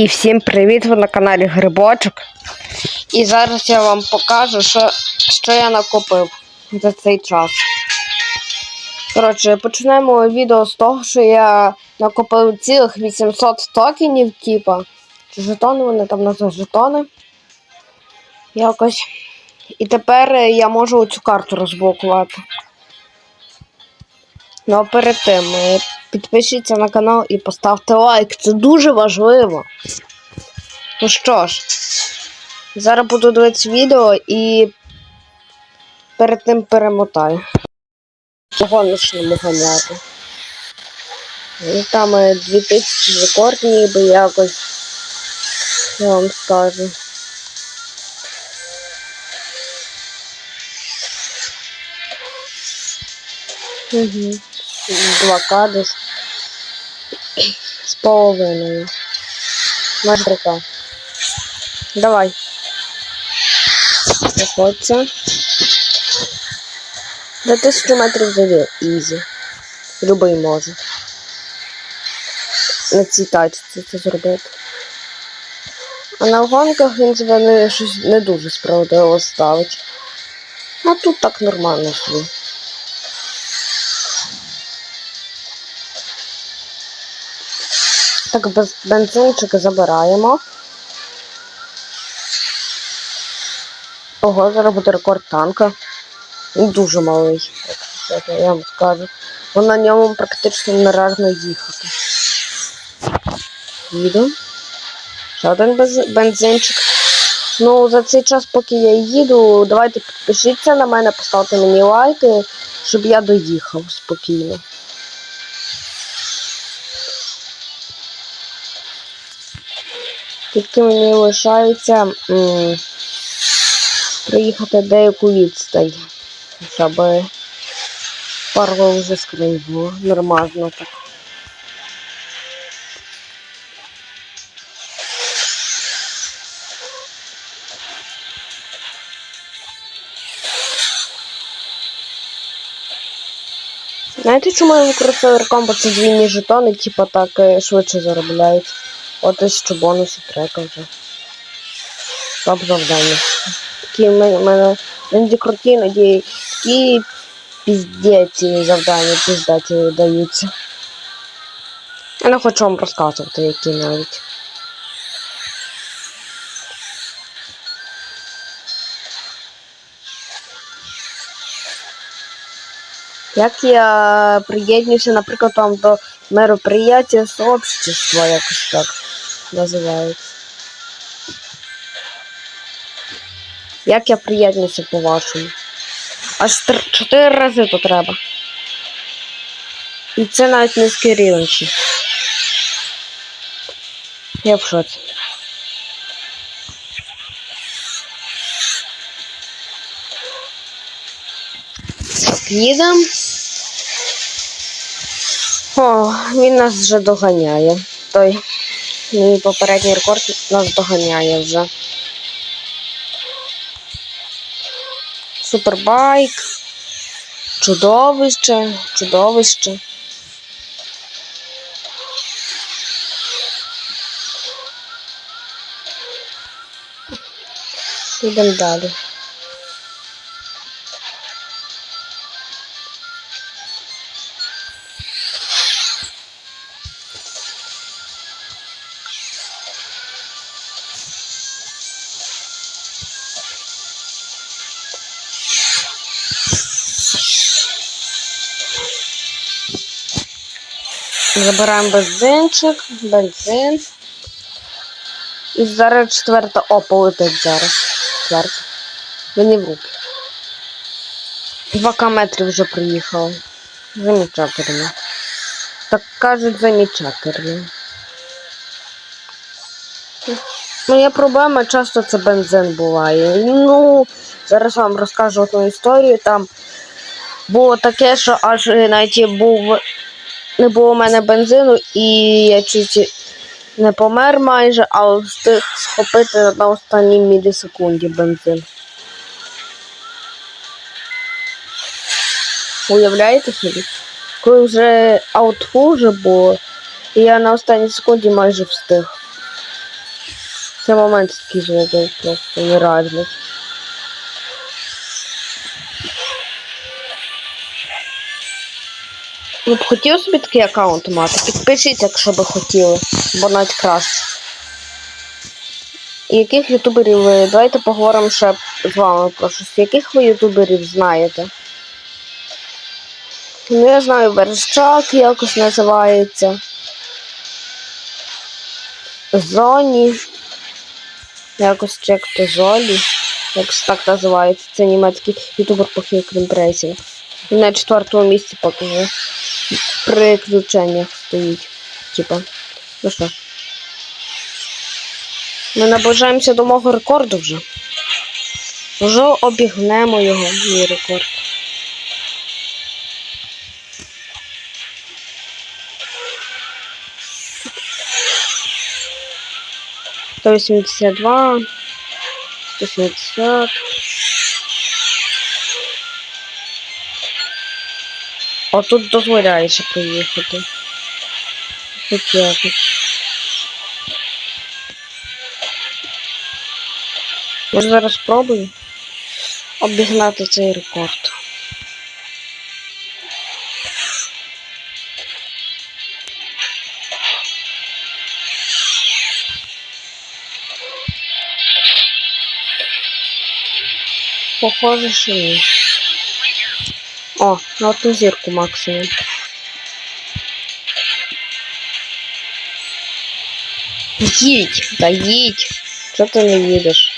І всім привіт! Ви на каналі Грибочок. І зараз я вам покажу, що, що я накопив за цей час. Коротше, почнемо відео з того, що я накопив цілих 800 токенів, типа. Чи жетони, вони там називають жетони. Якось. І тепер я можу цю карту розблокувати. Ну а перед тим е, підпишіться на канал і поставте лайк. Це дуже важливо. Ну що ж, зараз буду дивитися відео і перед тим перемотаю. Чого почнемо ганяти. І там е, 2000 рекорд ніби якось. Я вам скажу. Угу. Два кадис. З половиною. Майже. Давай. Заходься. До тисячу метрів завів. Ізі. Любий може. На цій тачці це зробити. А на гонках він себе щось не дуже справедливо ставить. А тут так нормально собі. Так, без бензинчик забираємо. Ого, зараз буде рекорд танка. Він дуже малий, чесно, я вам скажу. Бо на ньому практично нереально їхати. Їду. Ще один бензинчик. Ну, за цей час, поки я їду, давайте підпишіться на мене, поставте мені лайки, щоб я доїхав спокійно. Тільки мені лишається м, проїхати деяку відстань, щоб пару вже скринь було нормально так. Знаєте, чому я використовую комбо це двійні жетони, типа так е, швидше заробляють. От ось що бонуси трека вже. Топ завдання. Такі в мене, іноді круті, іноді такі піздеці завдання, піздаті даються. Я не хочу вам розказувати, які навіть. Як я приєднуюся, наприклад, там до мероприятия сообщества, якось так називається. Як я приєднуюся по-вашому? Аж тр- чотири рази то треба. І це навіть низький рівень. Я в шоці. Їдемо. О, він нас вже доганяє. Той мій попередній рекорд нас доганяє вже. Супербайк. Чудовище, чудовище. Йдемо далі. Забираємо бензинчик, бензин. І зараз четверта О, полетить зараз. Четверта. Мені в руки. 2 метрів вже приїхало. Замечательно. Так кажуть, замечательно. Моя проблема часто це бензин буває. Ну, зараз вам розкажу одну історію. Там було таке, що аж навіть був не було у мене бензину, і я чуть не помер майже, а встиг схопити на останній мілісекунді бензин. Уявляєте собі? Коли вже аутфу вже було, і я на останній секунді майже встиг. Це момент такий зробив просто нереальний. Ви б хотіли собі такий аккаунт мати? Підпишіть, якщо би хотіли, бо навіть краще. Яких ютуберів ви. Давайте поговоримо ще з вами про щось. Яких ви ютуберів знаєте? Ну, я знаю, Верещак якось називається. Зоні. Якось чи як то Золі. Якось так називається. Це німецький ютубер по хілкрімпресінг. Він на четвертому місці поки що. При включеннях стоїть. Типа. Ну що? Ми наближаємося до мого рекорду вже. Вже обігнемо його, мій рекорд. Сто вісімдесят два, сто сімдесят. А тут дозволяє ще проїхати. Хоч якось. Може зараз спробую обігнати цей рекорд. Похоже, що ні. О, на одну зірку максимум. Їдь, та їдь. Чого ти не їдеш?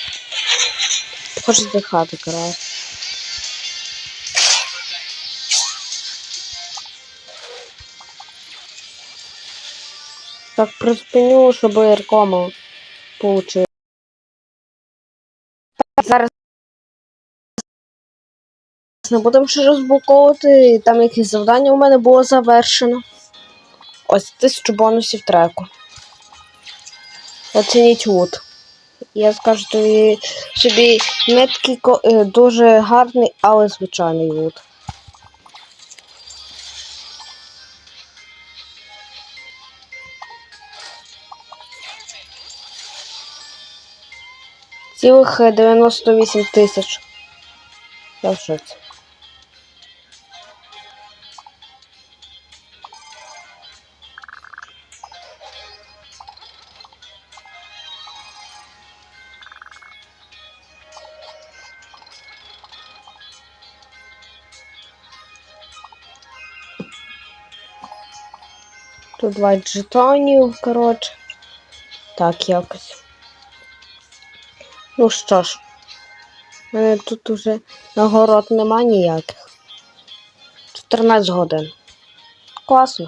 Хочеш дихати, край. Так призупиню, щоб Іркому получив. Зараз не будемо ще розблоковувати. Там якесь завдання у мене було завершено. Ось тисячу бонусів треку. Оцініть лут. Я скажу тобі собі не такий е, дуже гарний, але звичайний лут. Цілих е, 98 тисяч. Я в шоці. Тут 20 жетонів, коротше. Так, якось. Ну що ж, у мене тут уже нагород нема ніяких. 14 годин. Класно.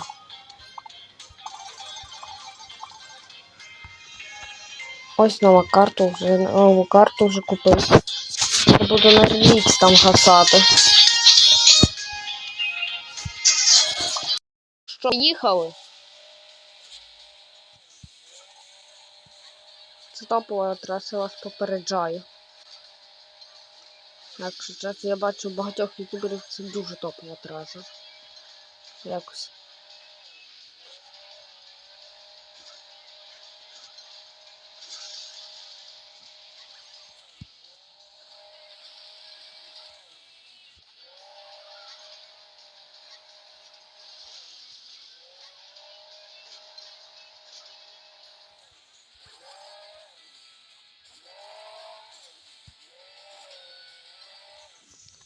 Ось нова карта, вже нову карту вже купив. Я буду на релікс там гасати. Що, їхали? Топова траса, вас попереджаю. Якщо чесно, я бачу багатьох ютуберів це дуже топова траса. Якось.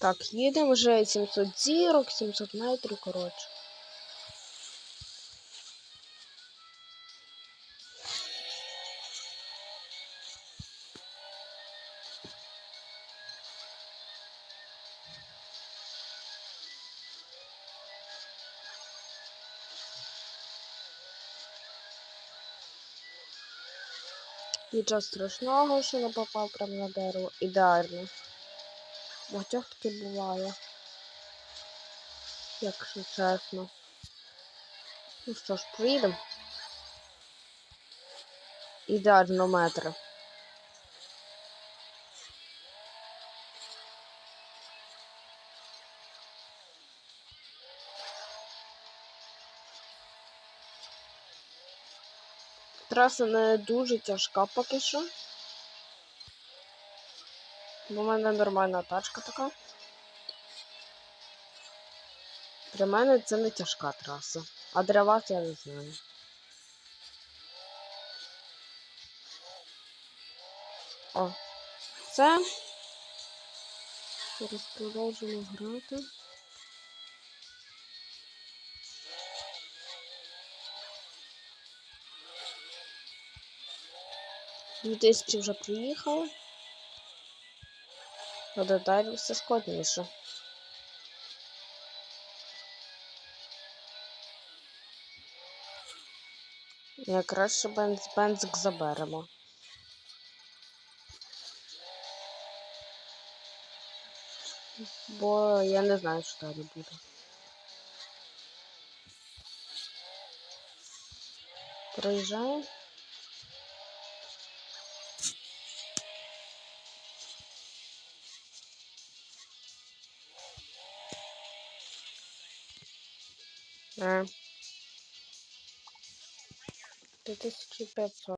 Так, їдемо вже 700 зірок, 700 метрів, коротше. Нічого страшного, що не попав прямо на дерево. Ідеально. Багатьох таки буває. Якщо чесно. Ну що ж, поїдемо. Ідеально метри. Траса не дуже тяжка поки що. В мене нормальна тачка така. Для мене це не тяжка траса. А для вас я не знаю. О, це. Зараз продовжимо грати. Дві тисячі вже приїхали. А далі все складніше. Якраз ще бенз бензик заберемо. Бо я не знаю, що далі буде. Проїжджаю. Е. 2500.